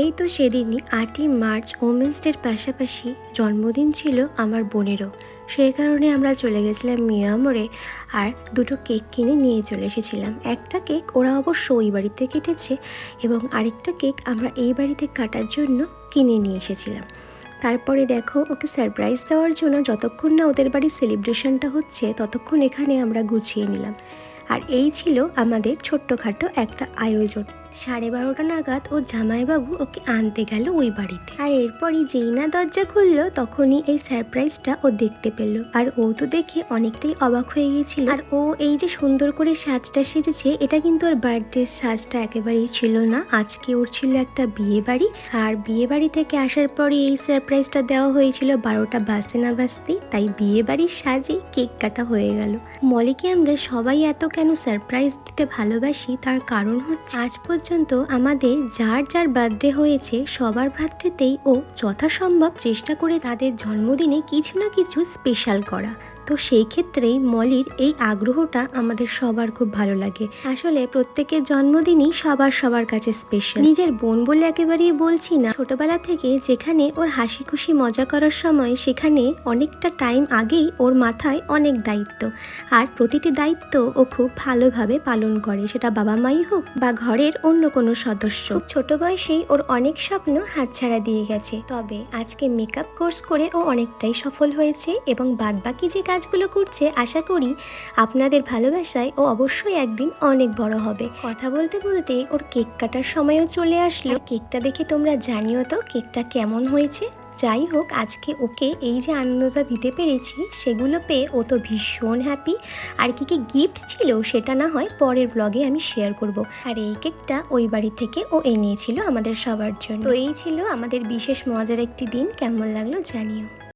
এই তো সেদিনই আটই মার্চ ওমেন্স ডের পাশাপাশি জন্মদিন ছিল আমার বোনেরও। সেই কারণে আমরা চলে গেছিলাম মিয়ামরে আর দুটো কেক কিনে নিয়ে চলে এসেছিলাম। একটা কেক ওরা অবশ্য ওই বাড়িতে কেটেছে এবং আরেকটা কেক আমরা এই বাড়িতে কাটার জন্য কিনে নিয়ে এসেছিলাম। তারপরে দেখো ওকে সারপ্রাইজ দেওয়ার জন্য যতক্ষণ না ওদের বাড়ির সেলিব্রেশনটা হচ্ছে ততক্ষণ এখানে আমরা গুছিয়ে নিলাম। আর এই ছিল আমাদের ছোট্টখাটো একটা আয়োজন। সাড়ে বারোটা নাগাদ ও জামাইবাবু ওকে আনতে গেল ওই বাড়িতে। আর এরপরই যেই না দরজা খুললো, তখনই এই সারপ্রাইজটা ও দেখতে পেল। আর ও তো দেখে অনেকটাই অবাক হয়ে গিয়েছিল। আর ও এই যে সুন্দর করে সাজটা সেজেছে, এটা কিন্তু ওর বার্থডে সাজটা একেবারেই ছিল না। আজকে ওর ছিল একটা বিয়ে বাড়ি আর বিয়ে বাড়ি থেকে আসার পরে এই সারপ্রাইজটা দেওয়া হয়েছিল বারোটা বাজতে না বাজতেই। তাই বিয়ে বাড়ির সাজেই কেক কাটা হয়ে গেল। মলিকে আমরা সবাই এত কেন সারপ্রাইজ দিতে ভালোবাসি, তার কারণ হচ্ছে আজ পর্যন্ত আমাদের যার যার বার্থডে হয়েছে, সবার বার্থডেতেই ও যথাসম্ভব চেষ্টা করে তাদের জন্মদিনে কিছু না কিছু স্পেশাল করা। তো সেই ক্ষেত্রেই মলির এই আগ্রহটা আমাদের সবার খুব ভালো লাগে। আসলে প্রত্যেকের জন্মদিনই সবার সবার কাছে স্পেশাল নিজের বোন বলে একেবারেই বলছি না। ছোটবেলা থেকে যেখানে ওর হাসি খুশি মজা করার সময়, সেখানে অনেকটা টাইম আগেই ওর মাথায় অনেক দায়িত্ব। আর প্রতিটি দায়িত্ব ও খুব ভালোভাবে পালন করে। সেটা বাবা মাই হোক বা ঘরের অন্য কোনো সদস্য। ছোট বয়সেই ওর অনেক স্বপ্ন হাতছাড়া দিয়ে গেছে। তবে আজকে মেকআপ কোর্স করে ও অনেকটাই সফল হয়েছে এবং বাদবাকি যে কাজগুলো করছে, আশা করি আপনাদের ভালোবাসায় ও অবশ্যই একদিন অনেক বড় হবে। কথা বলতে বলতে ওর কেক কাটার সময়ও চলে আসলো। কেকটা দেখে তোমরা জানিও তো কেকটা কেমন হয়েছে? যাই হোক, আজকে ওকে এই যে আনন্দটা দিতে পেরেছি, সেগুলো পেয়ে ও তো ভীষণ হ্যাপি আর কি কি গিফট ছিল সেটা না হয় পরের ব্লগে আমি শেয়ার করব। আর এই কেকটা ওই বাড়ি থেকে ও এনেছিল আমাদের সবার জন্য। তো এই ছিল আমাদের বিশেষ মজার একটি দিন, কেমন লাগল জানিও।